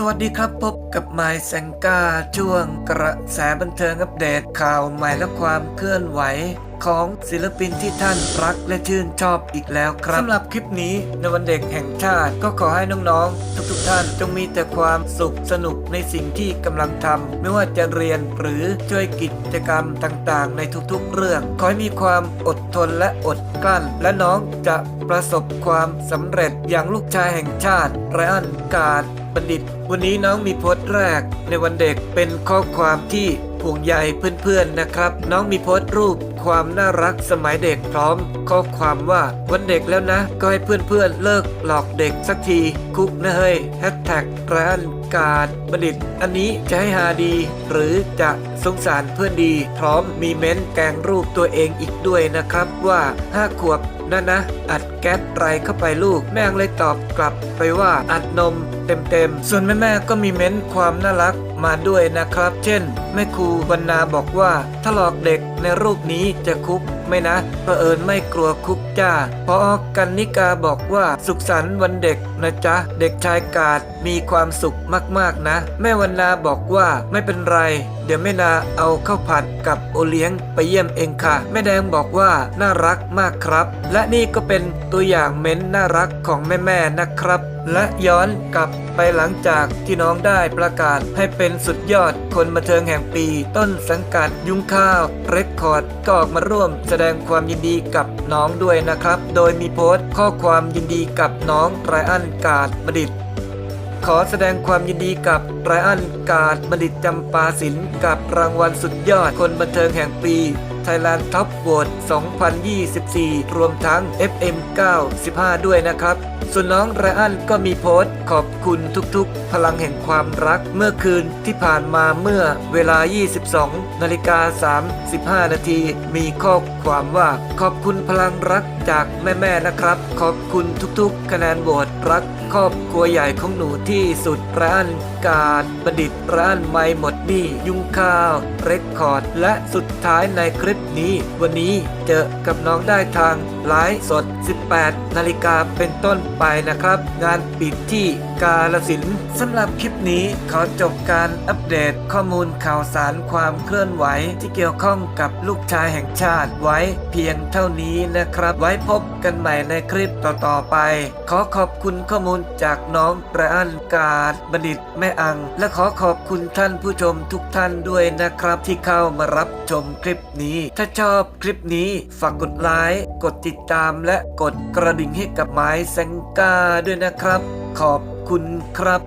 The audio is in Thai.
สวัสดีครับพบกับไมค์แซงก้าช่วงกระแสบันเทิงอัปเดตข่าวใหม่และความเคลื่อนไหว ของศิลปินที่ท่านรักและชื่นชอบอีกแล้วครับสำหรับคลิปนี้ในวันเด็กแห่งชาติก็ขอให้น้องๆ ทุกๆท่านจงมีแต่ความสุขสนุกในสิ่งที่กำลังทำไม่ว่าจะเรียนหรือช่วยกิจกรรมต่างๆ ในทุกๆ เรื่อง ขอให้มีความอดทนและอดกลั้น และน้องจะประสบความสำเร็จอย่างลูกชายแห่งชาติไรอันการด บัณฑิต วันนี้น้องมีโพสต์แรก ในวันเด็กเป็นข้อความที่ห่วงใยเพื่อนๆนะครับ น้องมีโพสต์รูปความน่ารักสมัยเด็กพร้อม ข้อความว่าวันเด็กแล้วนะ ก็ให้เพื่อนๆเลิกหลอกเด็กสักที คุกนะเฮ้ยแฮชแท็กร้านการดบัณฑิต อันนี้จะให้ฮาดี หรือจะสงสารเพื่อนดี พร้อมมีเม้นต์แกงรูปตัวเองอีกด้วยนะครับว่าห้าขวบ นั่นนะ อัดแก๊สไรเข้าไปลูก แม่งเลยตอบกลับไปว่าอัดนมเต็มๆ ส่วนแม่ๆก็มีเม้นความน่ารักมาด้วยนะครับ เช่น แม่ครูวรรณาบอกว่า ถ้าหลอกเด็กในรูปนี้จะคุกไหม่นะเผอิญไม่กลัวคุกจ้าพอกันนิกาบอกว่าสุขสันต์วันเด็กนะจ๊ะ เด็กชายกาดมีความสุขมากๆนะ แม่วรรณาบอกว่าไม่เป็นไร เดี๋ยวแม่นาเอาข้าวผัดกับโอเลี้ยงไปเยี่ยมเองค่ะ แม่แดงบอกว่าน่ารักมากครับ และนี่ก็เป็นตัวอย่างเม้นน่ารักของแม่ๆนะครับและย้อนกลับไปหลังจากที่น้องได้ประกาศให้เป็นสุดยอดคนบันเทิงแห่งปี ต้นสังกัดยุงข้าว เรคคอร์ดก็ออกมาร่วมแสดงความยินดีกับน้องด้วยนะครับ โดยมีโพสต์ข้อความยินดีกับน้องไรอันกาดบดิต ขอแสดงความยินดีกับไรอันกาดบัณฑิตจำปาศิลป์กับรางวัลสุดยอดคนบันเทิงแห่งปี Thailand Top v o t e 2024 รวมทั้ง FM 95 ด้วยนะครับ ส่วนน้องไรอันก็มีโพสต์ขอบคุณทุกๆ พลังแห่งความรักเมื่อคืนที่ผ่านมาเมื่อเวลา 22 นาฬิกา 35 นาที มีข้อความว่าขอบคุณพลังรักจากแม่ๆนะครับ ขอบคุณทุกๆ คะแนนโหวตรักครอบครัวใหญ่ของหนูที่สุดร้านการบัณฑิตร้านไม่หมดนี่ ยุงข้าว เรคคอร์ด และสุดท้ายในคลิปนี้ วันนี้เจอกับน้องได้ทางไลฟ์สด 18 นาฬิกาเป็นต้นไปนะครับ งานปิดที่ กาลสินสำหรับคลิปนี้ขอจบการอัปเดตข้อมูลข่าวสารความเคลื่อนไหวที่เกี่ยวข้องกับลูกชายแห่งชาติไว้เพียงเท่านี้นะครับ ไว้พบกันใหม่ในคลิปต่อๆไป ขอขอบคุณข้อมูลจากน้องไระอันการบัณฑิตแม่อัง และขอขอบคุณท่านผู้ชมทุกท่านด้วยนะครับ ที่เข้ามารับชมคลิปนี้ ถ้าชอบคลิปนี้ฝากกดไลค์กดติดตามและกดกระดิ่งให้กับไม้แซงกาด้วยนะครับ ขอบ คุณครับ